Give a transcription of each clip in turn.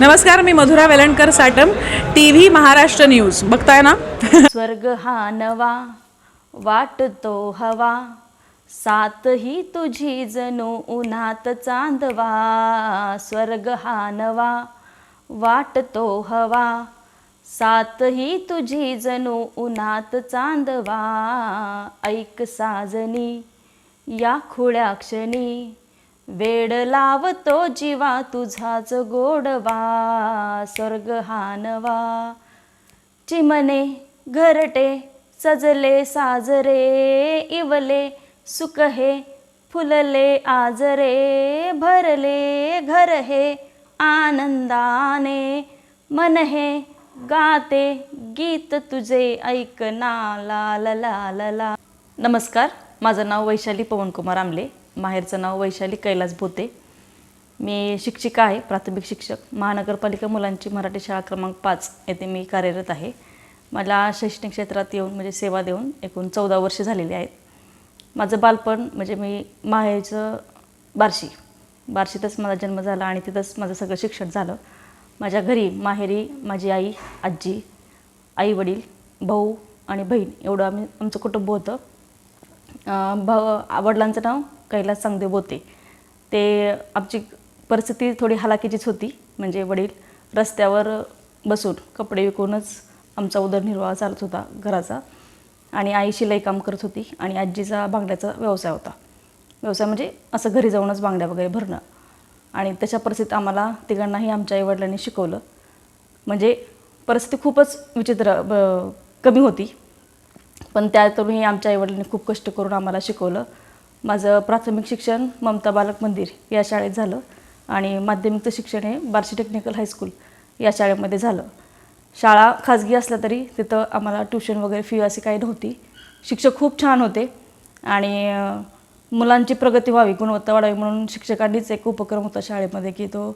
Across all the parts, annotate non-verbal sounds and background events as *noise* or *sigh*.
नमस्कार मी Madhura Velankar Satam T V Maharashtra news. बघताय ना? स्वर्ग हा नवा वाटतो हवा सात ही तुझी जणू उन्हात चांदवा. स्वर्ग हा नवा वाटतो हवा सात ही तुझी जणू उन्हात चांदवा. ऐक साजनी या खुळ्या क्षणी वेड लावतो जीवा तुझाच गोडवा स्वर्ग हानवा. चिमने चिमणे घरटे सजले साजरे इवले सुख हे फुलले आजरे भरले घर हे आनंदाने. मन हे गाते गीत तुझे ऐकना ला ला ला ला. नमस्कार माझं नाव वैशाली पवनकुमार आमले. माहेरचं नाव वैशाली कैलास भोते. मी शिक्षिका आहे प्राथमिक शिक्षक. महानगरपालिका मुलांची मराठी शाळा क्रमांक पाच येथे मी कार्यरत आहे. मला शैक्षणिक क्षेत्रात येऊन म्हणजे सेवा देऊन एकूण चौदा वर्ष झालेली आहेत. माझं बालपण म्हणजे मी माहेरचं बार्शी. बार्शीतच माझा जन्म झाला आणि तिथंच माझं सगळं शिक्षण झालं. माझ्या घरी माहेरी माझी आई आजी आई वडील भाऊ आणि बहीण एवढं आम्ही आमचं कुटुंब होतं. भाऊ वडिलांचं नाव कैलास चांगदेव होते. ते आमची परिस्थिती थोडी हलाखीचीच होती. म्हणजे वडील रस्त्यावर बसून कपडे विकूनच आमचा उदरनिर्वाह चालत होता घराचा. आणि आई शिलाई काम करत होती आणि आजीचा बांगड्याचा व्यवसाय होता. व्यवसाय म्हणजे असं घरी जाऊनच बांगड्या वगैरे भरणं. आणि तशा परिस्थितीत आम्हाला तिघांनाही आमच्या आईवडिलांनी शिकवलं. म्हणजे परिस्थिती खूपच विचित्र ब- कमी होती. पण त्यातूनही आमच्या आईवडिलांनी खूप कष्ट करून आम्हाला शिकवलं. माझं प्राथमिक शिक्षण ममता बालक मंदिर या शाळेत झालं आणि माध्यमिकचं शिक्षण हे बार्शी टेक्निकल हायस्कूल या शाळेमध्ये झालं. शाळा खाजगी असल्या तरी तिथं आम्हाला ट्युशन वगैरे फी अशी काही नव्हती. शिक्षक खूप छान होते आणि मुलांची प्रगती व्हावी गुणवत्ता वाढावी म्हणून शिक्षकांनीच एक उपक्रम होता शाळेमध्ये की तो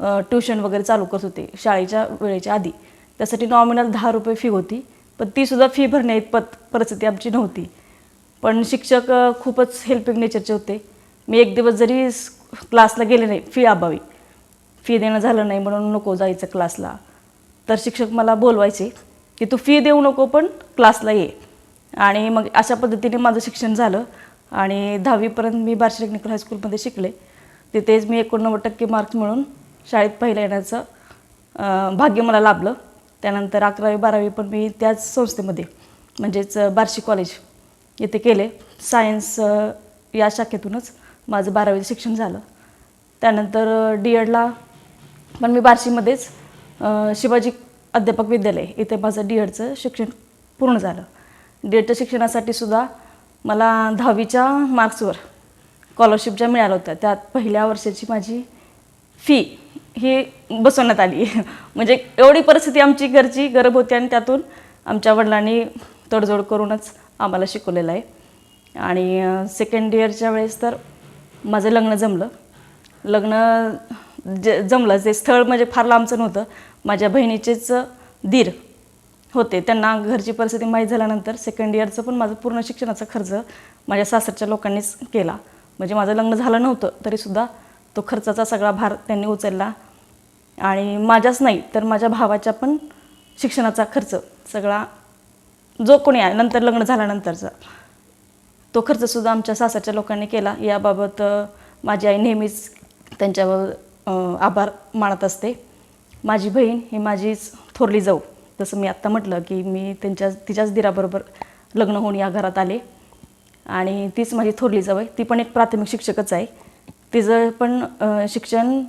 ट्युशन वगैरे चालू करत होते शाळेच्या वेळेच्या आधी. त्यासाठी नॉमिनल दहा रुपये फी होती पण तीसुद्धा फी भरण्या इतपत परिस्थिती आमची नव्हती. पण शिक्षक खूपच हेल्पिंग नेचरचे होते. मी एक दिवस जरी क्लासला गेले नाही फी अभावी. फी देणं झालं नाही म्हणून नको जायचं क्लासला तर शिक्षक मला बोलवायचे की तू फी देऊ नको पण क्लासला ये. आणि मग अशा पद्धतीने माझं शिक्षण झालं. आणि दहावीपर्यंत मी बार्शी टेक्निकल हायस्कूलमध्ये शिकले. तिथेच मी एकोणनव्वद टक्के मार्क्स मिळून शाळेत पहिल्या येण्याचं भाग्य मला लाभलं. त्यानंतर अकरावी बारावी पण मी त्याच संस्थेमध्ये म्हणजेच बार्शी कॉलेज येथे केले. सायन्स या शाखेतूनच माझं बारावीचं शिक्षण झालं. त्यानंतर डी एडला पण मी बार्शीमध्येच शिवाजी अध्यापक विद्यालय इथे माझं डी एडचं शिक्षण पूर्ण झालं. डी एडच्या शिक्षणासाठी सुद्धा मला दहावीच्या मार्क्सवर स्कॉलरशिप ज्या मिळाल्या होत्या त्यात पहिल्या वर्षाची माझी फी ही बसवण्यात आली. *laughs* म्हणजे एवढी परिस्थिती आमची घरची गरब होती आणि त्यातून आमच्या वडिलांनी तडजोड करूनच आम्हाला शिकवलेलं आहे. आणि सेकंड इयरच्या वेळेस तर माझं लग्न जमलं. लग्न ज जमलं. जे स्थळ म्हणजे फार लांबचं नव्हतं. माझ्या बहिणीचेच दीर होते. त्यांना घरची परिस्थिती माहीत झाल्यानंतर सेकंड इयरचं पण माझं पूर्ण शिक्षणाचा खर्च माझ्या सासरच्या लोकांनीच केला. म्हणजे माझं लग्न झालं नव्हतं तरीसुद्धा तो खर्चाचा सगळा भार त्यांनी उचलला. आणि माझ्याच नाही तर माझ्या भावाच्या पण शिक्षणाचा खर्च सगळा जो कोणी आहे नंतर लग्न झाल्यानंतरचा. तो खर्चसुद्धा आमच्या सासरच्या लोकांनी केला. याबाबत माझी आई नेहमीच त्यांच्यावर आभार मानत असते. माझी बहीण ही माझीच थोरली जाऊ. जसं मी आत्ता म्हटलं की मी त्यांच्या तिच्याच दिराबरोबर लग्न होऊन या घरात आले. आणि तीच माझी थोरली जाऊ आहे. ती पण एक प्राथमिक शिक्षकच आहे. तिचं पण शिक्षण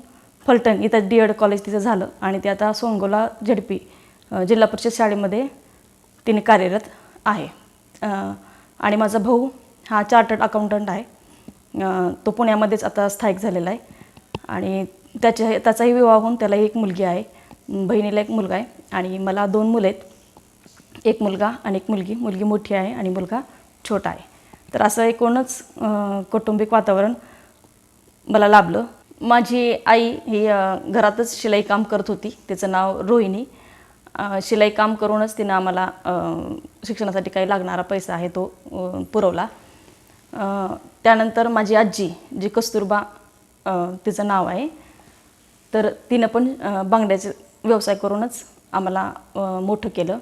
फलटण इथं डी एड कॉलेज तिचं झालं. आणि ते आता सोंगोला झडपी जिल्हा परिषद शाळेमध्ये तिने कार्यरत आहे. आणि माझा भाऊ हा चार्टर्ड अकाउंटंट आहे. तो पुण्यामध्येच आता स्थायिक झालेला आहे. आणि त्याच्या त्याचाही विवाह होऊन त्याला एक मुलगी आहे. बहिणीला एक मुलगा आहे. आणि मला दोन मुलं आहेत. एक मुलगा आणि एक मुलगी. मुलगी मोठी आहे आणि मुलगा छोटा आहे. तर असं एकूणच कौटुंबिक वातावरण मला लाभलं. माझी आई ही घरातच शिलाई काम करत होती. तिचं नाव रोहिणी. शिलाई काम करूनच तिनं आम्हाला शिक्षणासाठी काही लागणारा पैसा आहे तो पुरवला. त्यानंतर माझी आजी जी कस्तुरबा तिचं नाव आहे तर तिनं पण बांगड्याचे व्यवसाय करूनच आम्हाला मोठं केलं.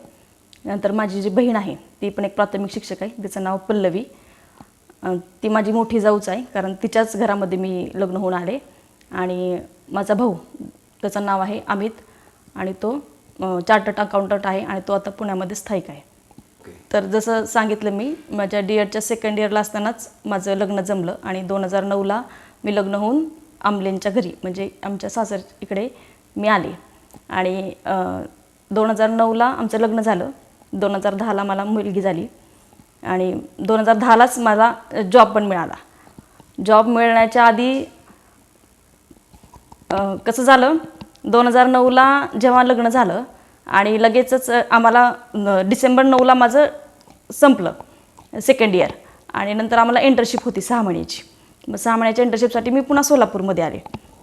नंतर माझी जी बहीण आहे ती पण एक प्राथमिक शिक्षक आहे तिचं नाव पल्लवी. ती माझी मोठी जाऊच आहे कारण तिच्याच घरामध्ये मी लग्न होऊन आले. आणि माझा भाऊ त्याचं नाव आहे अमित आणि तो चार्टर्ड अकाउंटंट आहे आणि तो आता पुण्यामध्ये स्थायिक आहे. तर जसं सांगितलं मी माझ्या डी एडच्या सेकंड इयरला असतानाच माझं लग्न जमलं आणि दोन हजार नऊला मी लग्न होऊन आमलेंच्या घरी म्हणजे आमच्या सासर इकडे मी आले. आणि दोन हजार नऊला आमचं लग्न झालं. दोन हजार दहाला मला मुलगी झाली. आणि दोन हजार दहालाच मला जॉब पण मिळाला. जॉब मिळण्याच्या आधी कसं झालं? दोन हजार नऊला जेव्हा लग्न झालं आणि लगेचच आम्हाला डिसेंबर नऊला माझं संपलं सेकंड इयर आणि नंतर आम्हाला इंटर्नशिप होती सहा महिन्याची. मग सहा महिन्याच्या इंटर्नशिपसाठी मी पुन्हा सोलापूरमध्ये आले.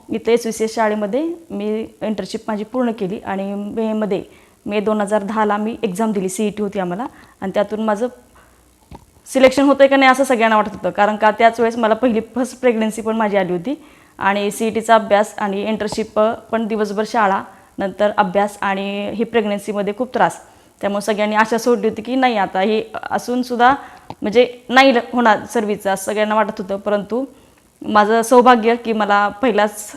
इथे एस विशेष एस शाळेमध्ये मी इंटर्नशिप माझी पूर्ण केली आणि मेमध्ये मे दोन हजार दहाला मी एक्झाम दिली सी ई टी होती आम्हाला. आणि त्यातून माझं सिलेक्शन होतं आहे का नाही असं सगळ्यांना वाटत होतं. कारण का त्याच वेळेस मला पहिली फर्स्ट प्रेग्नन्सी पण माझी आली होती. आणि सी ई टीचा अभ्यास आणि इंटर्नशिप पण दिवसभर शाळा नंतर अभ्यास आणि ही प्रेग्नन्सीमध्ये खूप त्रास. त्यामुळे सगळ्यांनी आशा सोडली होती की नाही आता हे असूनसुद्धा म्हणजे नाही ल- होणार सर्विसचा सगळ्यांना वाटत होतं. परंतु माझं सौभाग्य की मला पहिल्याच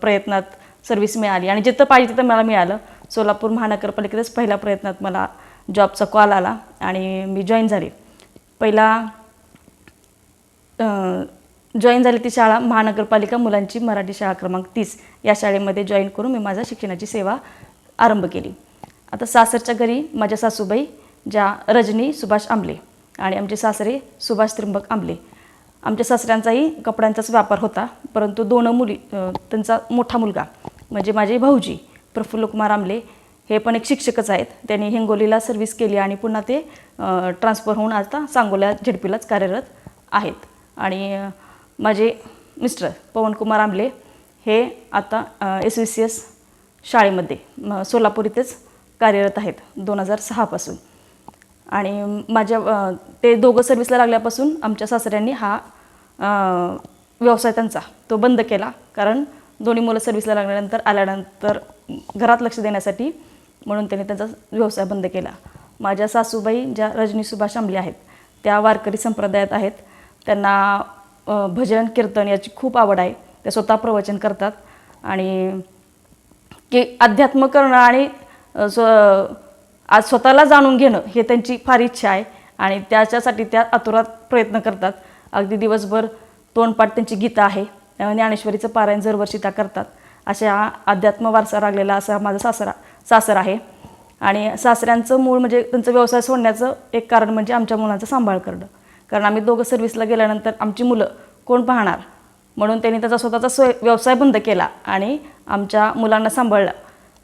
प्रयत्नात सर्व्हिस मिळाली. आणि जिथं पाहिजे तिथं मला मिळालं. सोलापूर महानगरपालिकेतच पहिल्या प्रयत्नात मला जॉबचा कॉल आला आणि मी जॉईन झाले. पहिला जॉईन झाली ती शाळा महानगरपालिका मुलांची मराठी शाळा क्रमांक तीस. या शाळेमध्ये जॉईन करून मी माझ्या शिक्षणाची सेवा आरंभ केली. आता सासरच्या घरी माझ्या सासूबाई ज्या रजनी सुभाष आंबले आणि आमचे सासरे सुभाष त्रिंबक आंबले. आमच्या सासऱ्यांचाही कपड्यांचाच व्यापार होता परंतु दोन मुली त्यांचा मोठा मुलगा म्हणजे माझे भाऊजी प्रफुल्ल कुमार आंबले हे पण एक शिक्षकच आहेत. त्यांनी हिंगोलीला सर्व्हिस केली आणि पुन्हा ते ट्रान्सफर होऊन आता सांगोल्या झेडपीलाच कार्यरत आहेत. आणि माझे मिस्टर पवनकुमार आंबले हे आता एस व्ही सी एस शाळेमध्ये सोलापूर इथेच कार्यरत आहेत दोन हजार सहापासून आणि माझ्या ते दोघं सर्व्हिसला लागल्यापासून आमच्या सासऱ्यांनी हा व्यवसाय त्यांचा तो बंद केला. कारण दोन्ही मुलं सर्व्हिसला लागल्यानंतर आल्यानंतर घरात लक्ष देण्यासाठी म्हणून त्यांनी त्यांचा व्यवसाय बंद केला. माझ्या सासूबाई ज्या रजनी सुभाष आंबले आहेत त्या वारकरी संप्रदायात आहेत. त्यांना भजन कीर्तन याची खूप आवड आहे. ते स्वतः प्रवचन करतात. आणि की अध्यात्म करणं आणि स्व आज स्वतःला जाणून घेणं हे त्यांची फार इच्छा आहे. आणि त्याच्यासाठी त्या आतुरात प्रयत्न करतात. अगदी दिवसभर तोंडपाठ त्यांची गीता आहे. ज्ञानेश्वरीचं पारायण दरवर्षी त्या करतात. अशा अध्यात्म वारसा लागलेला असा माझा सासरा सासर आहे. आणि सासऱ्यांचं मूळ म्हणजे त्यांचं व्यवसाय सोडण्याचं एक कारण म्हणजे आमच्या मुलांचा सांभाळ करणं. कारण आम्ही दोघं सर्व्हिसला गेल्यानंतर आमची मुलं कोण पाहणार? म्हणून त्यांनी त्याचा स्वतःचा स्वय व्यवसाय बंद केला आणि आमच्या मुलांना सांभाळलं.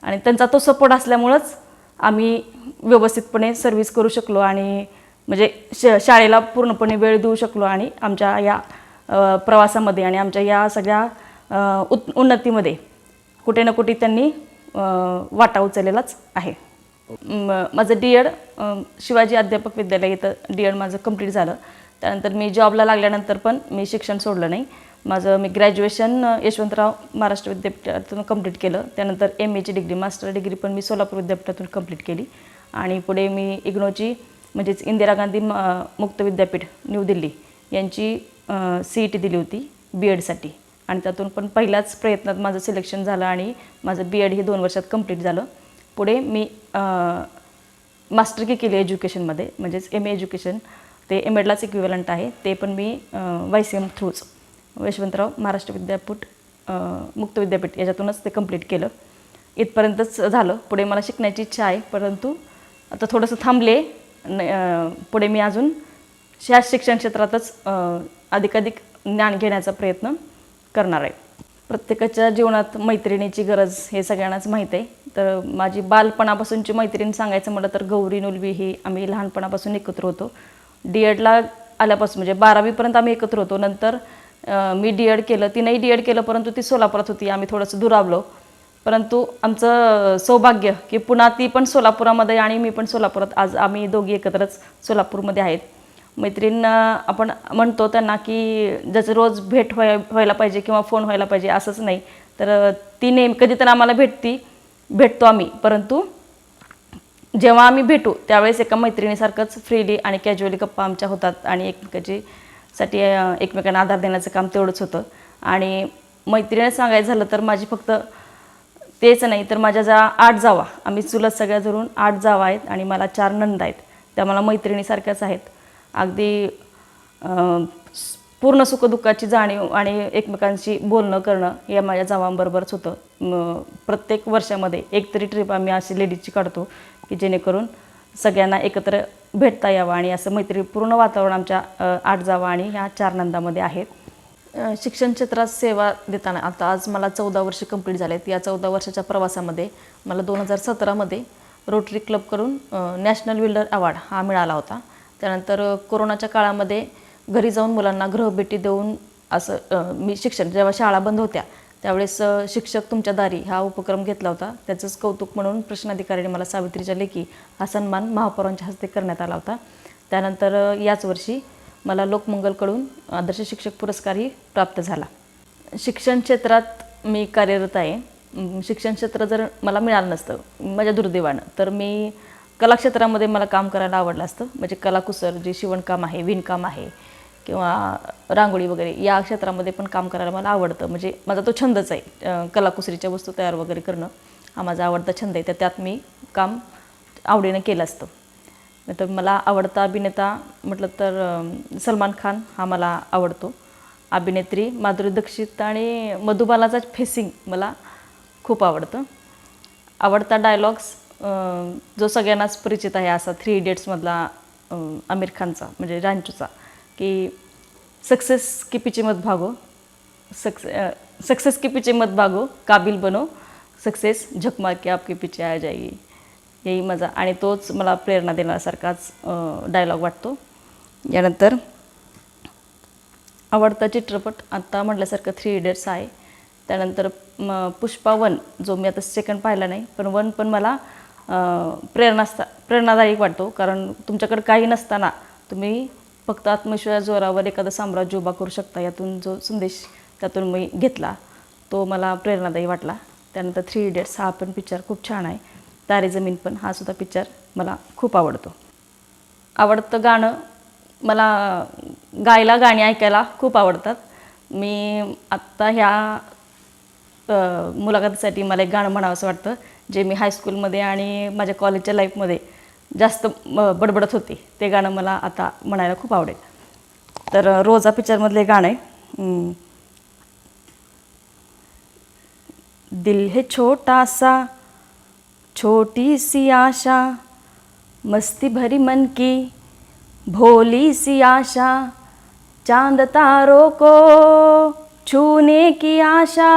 आणि त्यांचा तो सपोर्ट असल्यामुळंच आम्ही व्यवस्थितपणे सर्व्हिस करू शकलो आणि म्हणजे श शाळेला पूर्णपणे वेळ देऊ शकलो आणि आमच्या या प्रवासामध्ये आणि आमच्या या सगळ्या उत उन्नतीमध्ये कुठे ना कुठे त्यांनी वाटा उचललेलाच आहे. माझं डी एड शिवाजी अध्यापक विद्यालय इथं डी एड माझं कंप्लीट झालं. त्यानंतर मी जॉबला लागल्यानंतर पण मी शिक्षण सोडलं नाही. माझं मी ग्रॅज्युएशन यशवंतराव महाराष्ट्र विद्यापीठातून कंप्लीट केलं. त्यानंतर एम एची डिग्री मास्टर डिग्री पण मी सोलापूर विद्यापीठातून कंप्लीट केली. आणि पुढे मी इग्नोची म्हणजेच इंदिरा गांधी म- मुक्त विद्यापीठ न्यू दिल्ली यांची सी ई टी दिली होती बी एडसाठी आणि त्यातून पण पहिल्याच प्रयत्नात माझं सिलेक्शन झालं आणि माझं बी एड हे दोन वर्षात कंप्लीट झालं. पुढे मी मास्टर की केली एज्युकेशनमध्ये म्हणजेच एम ए एज्युकेशन. ते एम एडलाच इक्विवलंट आहे. ते पण मी वाय सी एम थ्रूच यशवंतराव महाराष्ट्र विद्यापीठ मुक्त विद्यापीठ याच्यातूनच ते कंप्लीट केलं. इथपर्यंतच झालं. पुढे मला शिकण्याची इच्छा आहे परंतु आता थोडंसं थांबले. न- पुढे मी अजून ह्या शिक्षण क्षेत्रातच अधिकाधिक ज्ञान घेण्याचा प्रयत्न करणार आहे. प्रत्येकाच्या जीवनात मैत्रिणीची गरज हे सगळ्यांनाच माहीत आहे. तर माझी बालपणापासूनची मैत्रीण सांगायचं म्हटलं तर गौरी नुलवी ही आम्ही लहानपणापासून एकत्र होतो. डी एडला आल्यापासून म्हणजे बारावीपर्यंत आम्ही एकत्र होतो. नंतर मी डी एड केलं तिनेही डी एड केलं परंतु ती सोलापुरात होती. आम्ही थोडंसं दुरावलो. परंतु आमचं सौभाग्य की पुन्हा ती पण सोलापुरामध्ये आणि मी पण सोलापुरात. आज आम्ही दोघी एकत्रच सोलापूरमध्ये आहेत. मैत्रिणींना आपण म्हणतो त्यांना की ज्याचं रोज भेट व्हाय व्हायला पाहिजे किंवा फोन व्हायला पाहिजे असंच नाही. तर ती नेहमी कधी तर आम्हाला भेटती भेटतो आम्ही. परंतु जेव्हा आम्ही भेटू त्यावेळेस एका मैत्रिणीसारखंच फ्रीली आणि कॅज्युअली गप्पा आमच्या होतात आणि एकमेकाची साठी एकमेकांना आधार देण्याचं काम तेवढंच होतं. आणि मैत्रिणी सांगायचं झालं तर माझी फक्त तेच नाही तर माझ्या ज्या आठ जावा. आम्ही चुलत सगळ्या धरून आठ जावा आहेत आणि मला चार नंद आहेत. त्या मला मैत्रिणीसारख्याच आहेत. अगदी पूर्ण सुखदुःखाची जाणीव आणि एकमेकांशी बोलणं करणं या माझ्या जावांबरोबरच होतं. प्रत्येक वर्षामध्ये एक तरी ट्रिप आम्ही अशी लेडीजची काढतो की जेणेकरून सगळ्यांना एकत्र भेटता यावं आणि असं मैत्रीपूर्ण वातावरण आमच्या आठ जावा आणि ह्या चार नंदामध्ये आहेत. शिक्षण क्षेत्रात सेवा देताना आता आज मला चौदा वर्ष कंप्लीट झालेत. या चौदा वर्षाच्या प्रवासामध्ये मला दोन हजार सतरामध्ये रोटरी क्लब करून नॅशनल विल्डर अवॉर्ड हा मिळाला होता. त्यानंतर कोरोनाच्या काळामध्ये घरी जाऊन मुलांना गृहभेटी देऊन असं मी शिक्षण जेव्हा शाळा बंद होत्या त्यावेळेस शिक्षक तुमच्या दारी हा उपक्रम घेतला होता. त्याचंच कौतुक म्हणून प्रश्नाधिकाऱ्याने मला सावित्रीच्या लेखी हा सन्मान महापौरांच्या हस्ते करण्यात आला होता. त्यानंतर याच वर्षी मला लोकमंगलकडून आदर्श शिक्षक पुरस्कारही प्राप्त झाला. शिक्षण क्षेत्रात मी कार्यरत आहे. शिक्षण क्षेत्र जर मला मिळालं नसतं माझ्या दुर्दैवानं तर मी कला क्षेत्रामध्ये मला काम करायला आवडलं असतं. म्हणजे कलाकुसर जे शिवणकाम आहे विणकाम आहे किंवा रांगोळी वगैरे या क्षेत्रामध्ये पण काम करायला मला आवडतं. म्हणजे माझा तो छंदच आहे कलाकुसरीच्या वस्तू तयार वगैरे करणं. हा माझा आवडता छंद आहे. तर त्यात मी काम आवडीनं केलं असतं. तर मला आवडता अभिनेता म्हटलं तर सलमान खान हा मला आवडतो. अभिनेत्री माधुरी दीक्षित आणि मधुबालाचा फेसिंग मला खूप आवडतं. आवडता डायलॉग्स जो सगळ्यांनाच परिचित आहे असा थ्री इडियट्समधला आमिर खानचा म्हणजे रांचूचा की सक्सेस की पिचे मत भागो सक्से सक्सेस के पीछे मत भागो काबिल बनो सक्सेस झकमा की आपके पीछे आ जाएगी यही माझा आणि तोच मला प्रेरणा देण्यासारखाच डायलॉग वाटतो. यानंतर आवडता चित्रपट आत्ता म्हटल्यासारखं थ्री इडियट्स आहे. त्यानंतर पुष्पा वन जो मी आता सेकंड पाहिला नाही पण वन पण मला प्रेरणास्ता प्रेरणादायक वाटतो. कारण तुमच्याकडे काही नसताना तुम्ही फक्त आत्मविश्वास जोरावर एखादं साम्राज्य उभा करू शकता. यातून जो संदेश त्यातून मी घेतला तो मला प्रेरणादायी वाटला. त्यानंतर थ्री इडियट्स हा पण पिक्चर खूप छान आहे. तारे जमीन पण हा सुद्धा पिक्चर मला खूप आवडतो. आवडतं गाणं मला गायला गाणी ऐकायला खूप आवडतात. मी आत्ता ह्या मुलाखतीसाठी मला एक गाणं म्हणावं असं वाटतं. जे मी हायस्कूलमध्ये आणि माझ्या कॉलेजच्या लाईफमध्ये जास्त बडबडत होते. ते गाणं मला आता म्हणायला खूप आवडेल. तर रोजा पिक्चरमधले गाणं आहे दिल हे छोटासा छोटी सी आशा मस्ती भरी मन की भोली सी आशा चांद तारों को छूने की आशा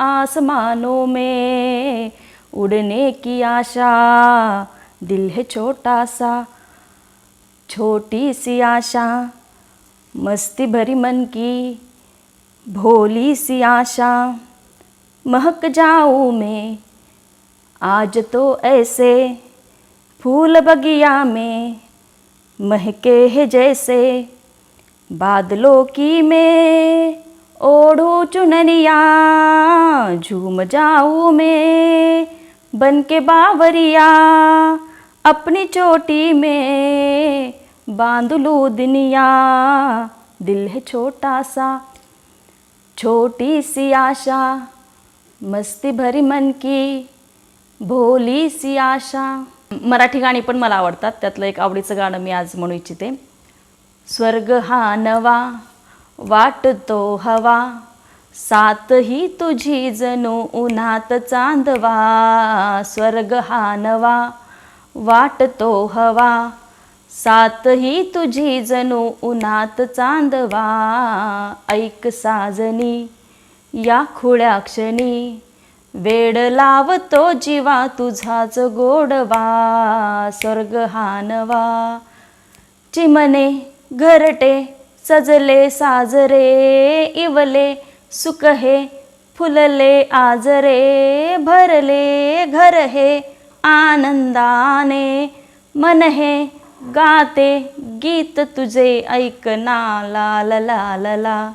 आसमानों में, उड़ने की आशा, दिल है छोटा सा, छोटी सी आशा, मस्ती भरी मन की, भोली सी आशा। महक जाऊँ मैं, आज तो ऐसे फूल बगिया में, महके है जैसे बादलों की मैं ओढ़ू चुनरिया झूम जाऊँ मैं बन के बावरिया अपनी चोटी में बांध लूँ दुनिया दिल है छोटा सा छोटी सी आशा मस्ती भरी मन की भोली सी आशा। मराठी गाणी पण मला आवडतात त्यातलं एक आवडीचं गाणं मी आज म्हणू इच्छिते. स्वर्ग हा नवा वाटतो हवा. सात ही तुझी जणू उन्हात चांदवा. स्वर्ग हा नवा वाटतो हवा. सात ही तुझी जणू उन्हात चांदवा. ऐक साजनी या खुळ्या क्षणी. वेड लावतो जीवा तुझाच गोडवा. स्वर्ग हा नवा. चिमने घरटे सजले साजरे इवले सुख हे फुलले आजरे भरले घर हे आनंदाने मन हे गाते गीत तुझे ऐकना लाल ला ला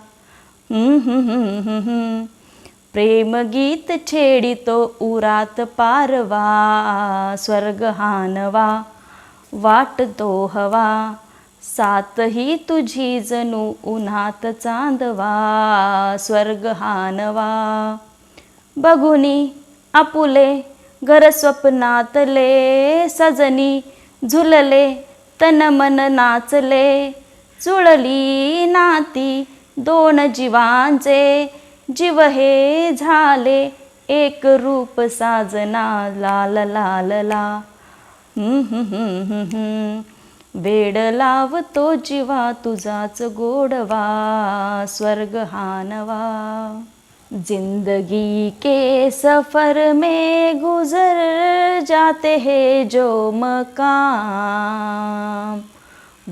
गीत ला. छेडितो उरात पारवा स्वर्ग हानवा वाटतो हवा. सातही तुझी जणू उन्हात चांदवा स्वर्ग हानवा. बघुनी आपुले घर स्वप्नातले सजनी झुलले तन मन नाचले. चुळली नाती दोन जीवांचे जीव हे झाले एक रूप साजना लाल लाल. ला वेड लावतो जीवा तुझाच गोडवा स्वर्ग हानवा. जिंदगी के सफर में गुजर जाते हैं जो मकाम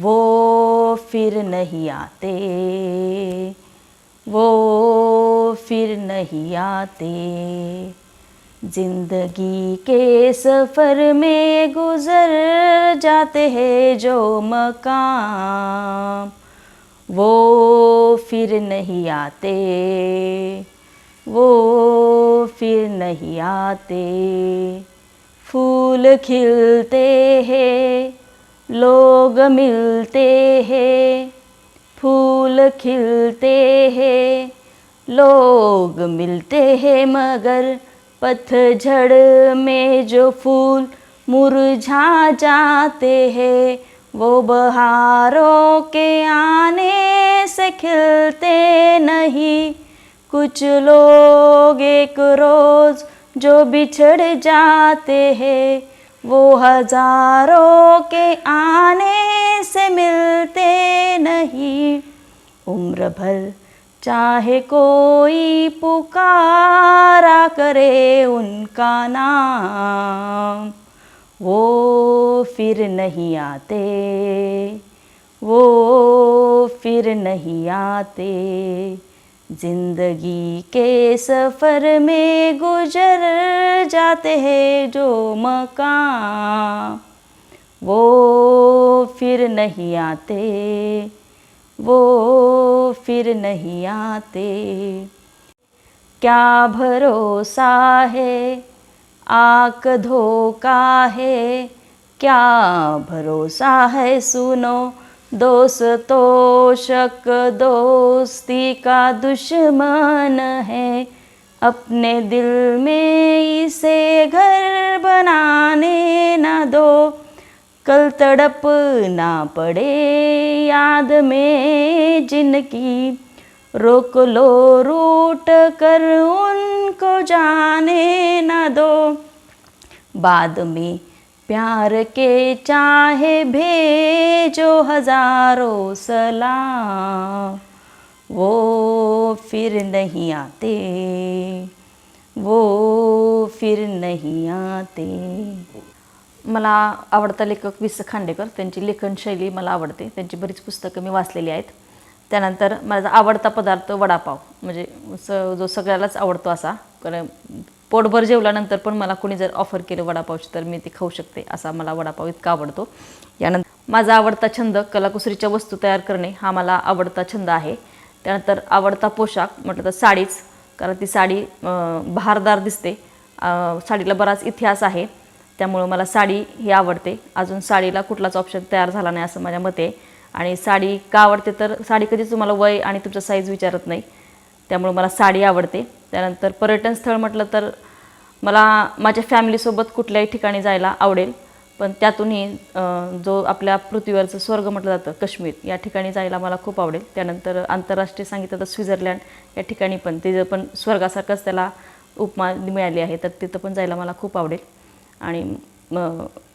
वो फिर नहीं आते वो फिर नहीं आते. ज़िंदगी के सफ़र में गुजर जाते हैं जो मकाम। वो फिर नहीं आते, वो फिर नहीं आते। फूल खिलते हैं, लोग मिलते हैं, फूल खिलते हैं, लोग मिलते हैं मगर पतझड़ में जो फूल मुरझा जाते हैं वो बहारों के आने से खिलते नहीं। कुछ लोग एक रोज जो बिछड़ जाते हैं वो हजारों के आने से मिलते नहीं। उम्र भर चाहे कोई पुकारा करे उनका नाम। वो फिर नहीं आते, वो फिर नहीं आते। ज़िंदगी के सफ़र में गुजर जाते हैं जो मकाम। वो फिर नहीं आते वो फिर नहीं आते। क्या भरोसा है? आक धोखा है। क्या भरोसा है? सुनो, दोस्तों शक दोस्ती का दुश्मन है। अपने दिल में इसे घर बनाने न दो। कल तड़प ना पड़े याद में जिनकी। रोक लो रूट कर उनको जाने न दो। बाद में प्यार के चाहे भेजो हज़ारों सलाम। वो फिर नहीं आते, वो फिर नहीं आते। मला आवडता लेखक वि स खांडेकर. त्यांची लेखनशैली मला आवडते. त्यांची बरीच पुस्तकं मी वाचलेली आहेत. त्यानंतर माझा आवडता पदार्थ वडापाव. म्हणजे स जो सगळ्यालाच आवडतो असा. कारण पोटभर जेवल्यानंतर पण मला कोणी जर ऑफर केलं वडापावची तर मी ती खाऊ शकते असा मला वडापाव इतका आवडतो. यानंतर माझा आवडता छंद कलाकुसरीच्या वस्तू तयार करणे हा मला आवडता छंद आहे. त्यानंतर आवडता पोशाख म्हटलं तर साडीच. कारण ती साडी बहारदार दिसते. साडीला बराच इतिहास आहे. त्यामुळं मला साडी ही आवडते. अजून साडीला कुठलाच ऑप्शन तयार झाला नाही असं माझ्या मते. आहे आणि साडी का आवडते तर साडी कधीच तुम्हाला वय आणि तुमचा साईज विचारत नाही. त्यामुळं मला साडी आवडते. त्यानंतर पर्यटन स्थळ म्हटलं तर मला माझ्या फॅमिलीसोबत कुठल्याही ठिकाणी जायला आवडेल. पण त्यातूनही जो आपल्या पृथ्वीवरचं स्वर्ग म्हटलं जातं काश्मीर या ठिकाणी जायला मला खूप आवडेल. त्यानंतर आंतरराष्ट्रीय सांगितलं तर स्वित्झर्लंड या ठिकाणी पण तिथं पण स्वर्गासारखंच त्याला उपमा मिळाली आहे. तर तिथं पण जायला मला खूप आवडेल. आणि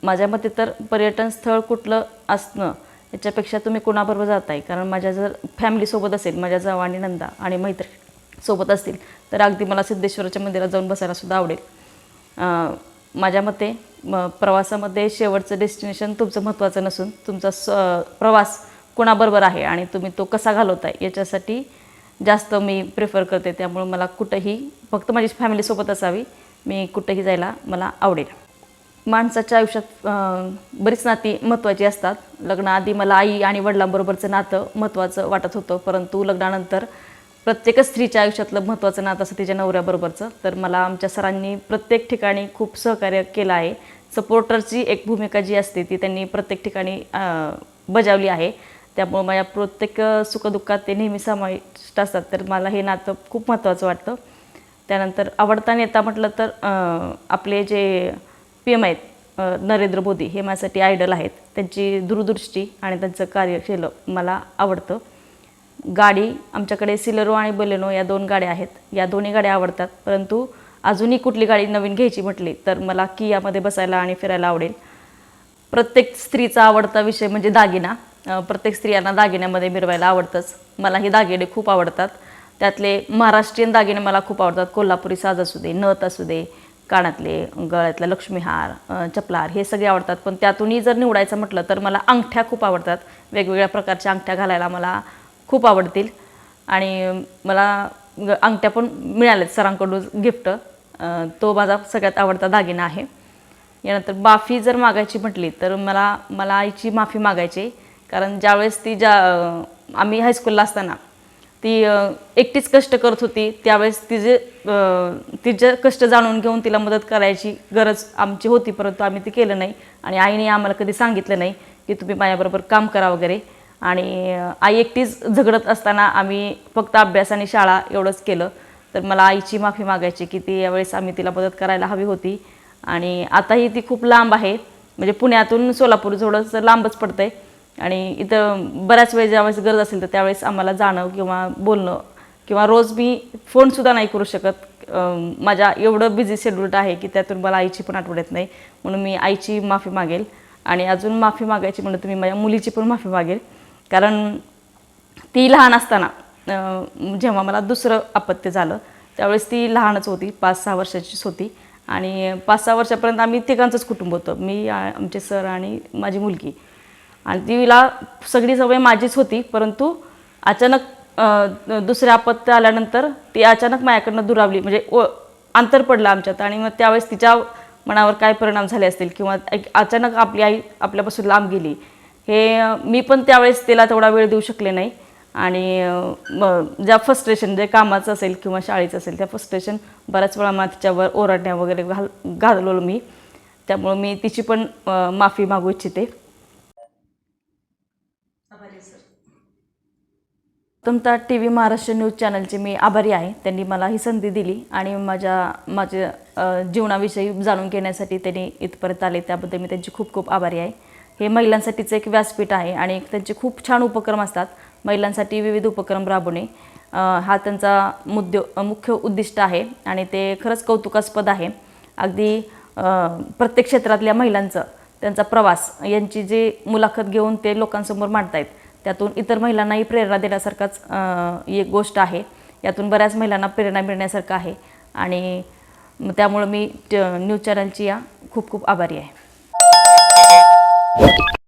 माझ्या मते तर पर्यटन स्थळ कुठलं असणं याच्यापेक्षा तुम्ही कोणाबरोबर जाताय? कारण माझ्या जर फॅमिलीसोबत असेल माझ्या जाव आणि नंदा आणि मैत्री सोबत असतील तर अगदी मला सिद्धेश्वराच्या मंदिरात जाऊन बसायलासुद्धा आवडेल. माझ्या मते म प्रवासामध्ये शेवटचं डेस्टिनेशन तुमचं महत्त्वाचं नसून तुमचा स प्रवास कोणाबरोबर आहे आणि तुम्ही तो कसा घालवताय याच्यासाठी जास्त मी प्रेफर करते. त्यामुळे मला कुठंही फक्त माझी फॅमिलीसोबत असावी. मी कुठंही जायला मला आवडेल. माणसाच्या आयुष्यात बरीच नाती महत्त्वाची असतात. लग्नाआधी मला आई आणि वडिलांबरोबरचं नातं महत्त्वाचं वाटत होतं परंतु लग्नानंतर प्रत्येकच स्त्रीच्या आयुष्यातलं महत्त्वाचं नातं असं तिच्या नवऱ्याबरोबरचं. तर मला आमच्या सरांनी प्रत्येक ठिकाणी खूप सहकार्य केलं आहे. सपोर्टरची एक भूमिका जी असते ती त्यांनी प्रत्येक ठिकाणी बजावली आहे. त्यामुळं माझ्या प्रत्येक सुखदुःखात ते नेहमी समाविष्ट असतात. तर मला हे नातं खूप महत्त्वाचं वाटतं. त्यानंतर आवडता नेता म्हटलं तर आपले जे पी एम आहेत नरेंद्र मोदी हे माझ्यासाठी आयडल आहेत. त्यांची दूरदृष्टी आणि त्यांचं कार्य मला आवडतं. गाडी आमच्याकडे सिलेरो आणि बलेनो या दोन गाड्या आहेत. या दोन्ही गाड्या आवडतात परंतु अजूनही कुठली गाडी नवीन घ्यायची म्हटली तर मला कियामध्ये बसायला आणि फिरायला आवडेल. प्रत्येक स्त्रीचा आवडता विषय म्हणजे दागिना. प्रत्येक स्त्रियांना दागिन्यामध्ये मिरवायला आवडतंच. मला हे दागिने खूप आवडतात. त्यातले महाराष्ट्रीयन दागिने मला खूप आवडतात. कोल्हापुरी साज असू दे नथ असू दे कानातले गळ्यातला लक्ष्मीहार चपलार हे सगळे आवडतात. पण त्यातूनही जर निवडायचं म्हटलं तर मला अंगठ्या खूप आवडतात. वेगवेगळ्या प्रकारच्या अंगठ्या घालायला मला खूप आवडतील. आणि मला ग- अंगठ्या पण मिळाल्यात सरांकडून गिफ्ट. तो माझा सगळ्यात आवडता दागिना आहे. यानंतर माफी जर मागायची म्हटली तर मला मला आईची माफी मागायची. कारण ज्यावेळेस ती ज्या आम्ही हायस्कूलला असताना ती एकटीच कष्ट करत होती. त्यावेळेस तिचे तिचे कष्ट जाणून घेऊन तिला मदत करायची गरज आमची होती परंतु आम्ही ते केलं नाही. आणि आईने आम्हाला कधी सांगितलं नाही की तुम्ही माझ्याबरोबर काम करा वगैरे. आणि आई एकटीच झगडत असताना आम्ही फक्त अभ्यास आणि शाळा एवढंच केलं. तर मला आईची माफी मागायची की ती यावेळेस आम्ही तिला मदत करायला हवी होती. आणि आताही ती खूप लांब आहे. म्हणजे पुण्यातून सोलापूर थोडंसं लांबच पडतं आहे आणि इथं बऱ्याच वेळेस ज्यावेळेस गरज असेल तर त्यावेळेस आम्हाला जाणं किंवा बोलणं किंवा रोज मी फोनसुद्धा नाही करू शकत. माझ्या एवढं बिझी शेड्यूल्ड आहे की त्यातून मला आईची पण आठवण येत नाही. म्हणून मी आईची माफी मागेल. आणि अजून माफी मागायची म्हणून तुम्ही माझ्या मुलीची पण माफी मागेल. कारण ती लहान असताना जेव्हा मला दुसरं अपत्य झालं त्यावेळेस ती लहानच होती पाच सहा वर्षाचीच होती. आणि पाच सहा वर्षापर्यंत आम्ही तिघांचंच कुटुंब होतं. मी आमचे सर आणि माझी मुलगी. आणि तिला सगळी सवय माझीच होती परंतु अचानक दुसऱ्या अपत्य आल्यानंतर ती अचानक माझ्याकडनं दुरावली. म्हणजे ओ अंतर पडलं आमच्यात आणि मग त्यावेळेस तिच्या मनावर काय परिणाम झाले असतील किंवा एक अचानक आपली आई आपल्यापासून लांब गेली हे मी पण त्यावेळेस तिला तेवढा वेळ देऊ शकले नाही. आणि मग ज्या फस्ट्रेशन जे कामाचं असेल किंवा शाळेचं असेल त्या फस्ट्रेशन बऱ्याच वेळा मला तिच्यावर ओरडण्या वगैरे घाल घालवलं मी. त्यामुळं मी तिची पण माफी मागू इच्छिते. तुमचा टी व्ही महाराष्ट्र न्यूज चॅनलचे मी आभारी आहे. त्यांनी मला ही संधी दिली आणि माझ्या माझ्या जीवनाविषयी जाणून घेण्यासाठी त्यांनी इथपर्यंत आले. त्याबद्दल मी त्यांची खूप खूप आभारी आहे. हे महिलांसाठीचं एक व्यासपीठ आहे आणि त्यांचे खूप छान उपक्रम असतात. महिलांसाठी विविध उपक्रम राबवणे हा त्यांचा मुद्दे मुख्य उद्दिष्ट आहे आणि ते खरंच कौतुकास्पद आहे. अगदी प्रत्येक क्षेत्रातल्या महिलांचं त्यांचा प्रवास यांची जी मुलाखत घेऊन ते लोकांसमोर मांडतायत त्यातून इतर महिलांनाही प्रेरणा देण्यासारखाच एक गोष्ट आहे. यातून बऱ्याच महिलांना प्रेरणा मिळण्यासारखं आहे. आणि त्यामुळं मी न्यूज चॅनलची या खूप खूप आभारी आहे.